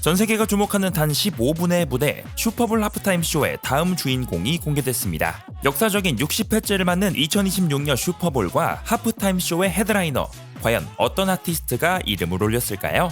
전 세계가 주목하는 단 15분의 무대 슈퍼볼 하프타임 쇼의 다음 주인공이 공개됐습니다. 역사적인 60회째를 맞는 2026년 슈퍼볼과 하프타임 쇼의 헤드라이너 과연 어떤 아티스트가 이름을 올렸을까요?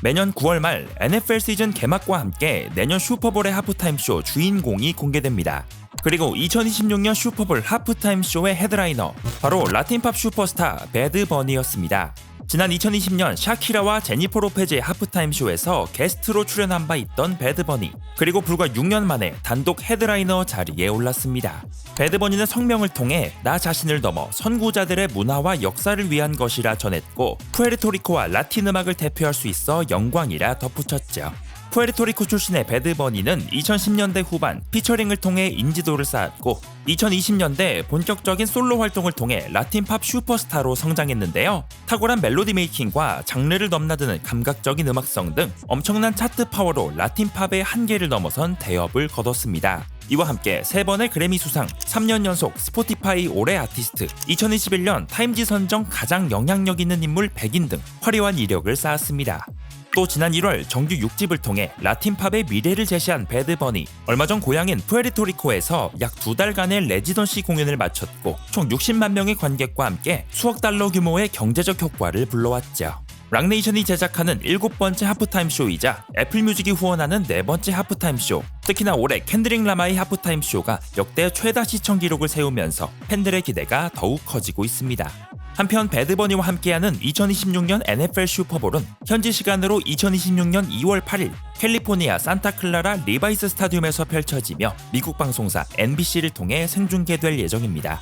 매년 9월 말 NFL 시즌 개막과 함께 내년 슈퍼볼의 하프타임 쇼 주인공이 공개됩니다. 그리고 2026년 슈퍼볼 하프타임 쇼의 헤드라이너 바로 라틴팝 슈퍼스타 배드 버니였습니다. 지난 2020년 샤키라와 제니퍼 로페즈의 하프타임 쇼에서 게스트로 출연한 바 있던 배드버니 그리고 불과 6년 만에 단독 헤드라이너 자리에 올랐습니다. 배드버니는 성명을 통해 나 자신을 넘어 선구자들의 문화와 역사를 위한 것이라 전했고 푸에르토리코와 라틴 음악을 대표할 수 있어 영광이라 덧붙였죠. 푸에르토리코 출신의 배드버니는 2010년대 후반 피처링을 통해 인지도를 쌓았고 2020년대 본격적인 솔로 활동을 통해 라틴 팝 슈퍼스타로 성장했는데요. 탁월한 멜로디 메이킹과 장르를 넘나드는 감각적인 음악성 등 엄청난 차트 파워로 라틴 팝의 한계를 넘어선 대업을 거뒀습니다. 이와 함께 세 번의 그래미 수상, 3년 연속 스포티파이 올해 아티스트, 2021년 타임지 선정 가장 영향력 있는 인물 100인 등 화려한 이력을 쌓았습니다. 또 지난 1월 정규 6집을 통해 라틴팝의 미래를 제시한 배드버니 얼마 전 고향인 푸에르토리코에서 약 두 달간의 레지던시 공연을 마쳤고 총 60만 명의 관객과 함께 수억 달러 규모의 경제적 효과를 불러왔죠. 락네이션이 제작하는 일곱 번째 하프타임 쇼이자 애플뮤직이 후원하는 네 번째 하프타임 쇼. 특히나 올해 캔드링 라마의 하프타임 쇼가 역대 최다 시청 기록을 세우면서 팬들의 기대가 더욱 커지고 있습니다. 한편 배드버니와 함께하는 2026년 NFL 슈퍼볼은 현지 시간으로 2026년 2월 8일 캘리포니아 산타클라라 리바이스 스타디움에서 펼쳐지며 미국 방송사 NBC를 통해 생중계될 예정입니다.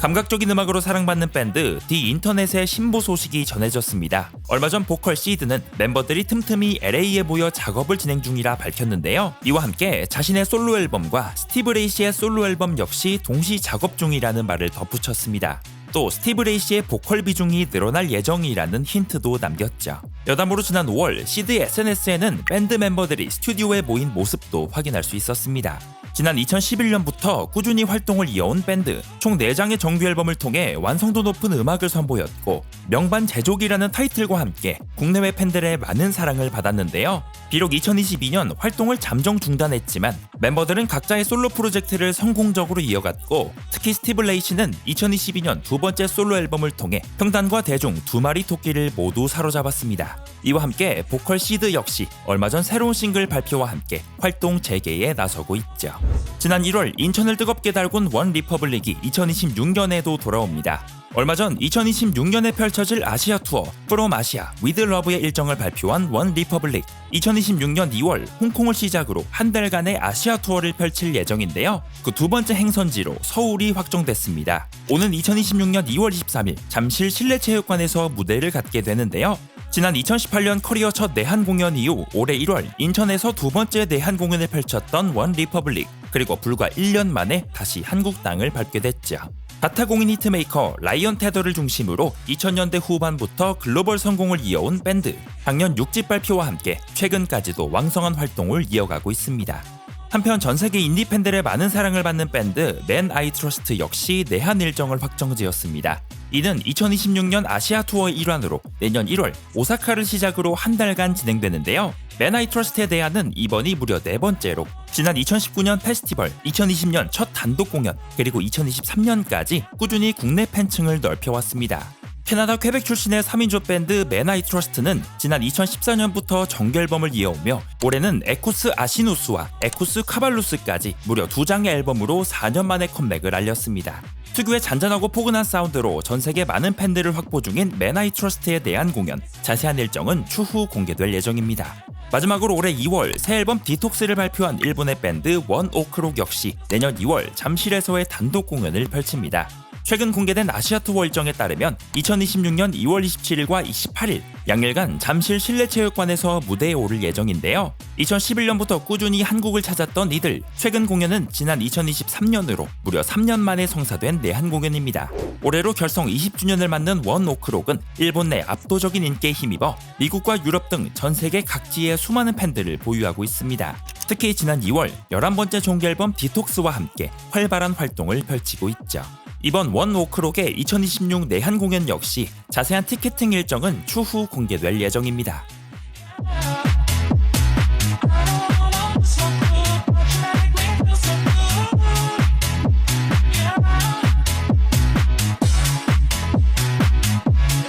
감각적인 음악으로 사랑받는 밴드 디 인터넷의 신보 소식이 전해졌습니다. 얼마 전 보컬 시드는 멤버들이 틈틈이 LA에 모여 작업을 진행 중이라 밝혔는데요. 이와 함께 자신의 솔로 앨범과 스티브 레이시의 솔로 앨범 역시 동시 작업 중이라는 말을 덧붙였습니다. 또 스티브 레이시의 보컬 비중이 늘어날 예정이라는 힌트도 남겼죠. 여담으로 지난 5월 시드의 SNS에는 밴드 멤버들이 스튜디오에 모인 모습도 확인할 수 있었습니다. 지난 2011년부터 꾸준히 활동을 이어온 밴드 총 4장의 정규 앨범을 통해 완성도 높은 음악을 선보였고 명반 제족이라는 타이틀과 함께 국내외 팬들의 많은 사랑을 받았는데요. 비록 2022년 활동을 잠정 중단했지만 멤버들은 각자의 솔로 프로젝트를 성공적으로 이어갔고 특히 스티브 레이시는 2022년 두 번째 솔로 앨범을 통해 평단과 대중 두 마리 토끼를 모두 사로잡았습니다. 이와 함께 보컬 시드 역시 얼마 전 새로운 싱글 발표와 함께 활동 재개에 나서고 있죠. 지난 1월 인천을 뜨겁게 달군 원 리퍼블릭이 2026년에도 돌아옵니다. 얼마 전 2026년에 펼쳐질 아시아 투어 프롬 아시아 위드 러브의 일정을 발표한 원 리퍼블릭 2026년 2월 홍콩을 시작으로 한 달간의 아시아 투어를 펼칠 예정인데요. 그 두 번째 행선지로 서울이 확정됐습니다. 오는 2026년 2월 23일 잠실 실내체육관에서 무대를 갖게 되는데요. 지난 2018년 커리어 첫 내한 공연 이후 올해 1월 인천에서 두 번째 내한 공연을 펼쳤던 원 리퍼블릭 그리고 불과 1년 만에 다시 한국 땅을 밟게 됐죠. 바타공인 히트메이커 라이언 테더를 중심으로 2000년대 후반부터 글로벌 성공을 이어온 밴드. 작년 6집 발표와 함께 최근까지도 왕성한 활동을 이어가고 있습니다. 한편 전 세계 인디 팬들의 많은 사랑을 받는 밴드 맨 아이 트러스트 역시 내한 일정을 확정지었습니다. 이는 2026년 아시아 투어의 일환으로 내년 1월 오사카를 시작으로 한 달간 진행되는데요. 맨 아이 트러스트에 대한은 이번이 무려 네 번째로 지난 2019년 페스티벌, 2020년 첫 단독 공연, 그리고 2023년까지 꾸준히 국내 팬층을 넓혀왔습니다. 캐나다 퀘벡 출신의 3인조 밴드 맨아이 트러스트는 지난 2014년부터 정규 앨범을 이어오며 올해는 에쿠스 아시누스와 에쿠스 카발루스까지 무려 두 장의 앨범으로 4년 만에 컴백을 알렸습니다. 특유의 잔잔하고 포근한 사운드로 전 세계 많은 팬들을 확보 중인 맨아이 트러스트에 대한 공연, 자세한 일정은 추후 공개될 예정입니다. 마지막으로 올해 2월 새 앨범 디톡스를 발표한 일본의 밴드 원 오크록 역시 내년 2월 잠실에서의 단독 공연을 펼칩니다. 최근 공개된 아시아 투어 일정에 따르면 2026년 2월 27일과 28일 양일간 잠실 실내체육관에서 무대에 오를 예정인데요. 2011년부터 꾸준히 한국을 찾았던 이들 최근 공연은 지난 2023년으로 무려 3년 만에 성사된 내한 공연입니다. 올해로 결성 20주년을 맞는 원 오크록은 일본 내 압도적인 인기에 힘입어 미국과 유럽 등 전 세계 각지에 수많은 팬들을 보유하고 있습니다. 특히 지난 2월 11번째 종교 앨범 디톡스와 함께 활발한 활동을 펼치고 있죠. 이번 원 워크록의 2026 내한 공연 역시 자세한 티켓팅 일정은 추후 공개될 예정입니다.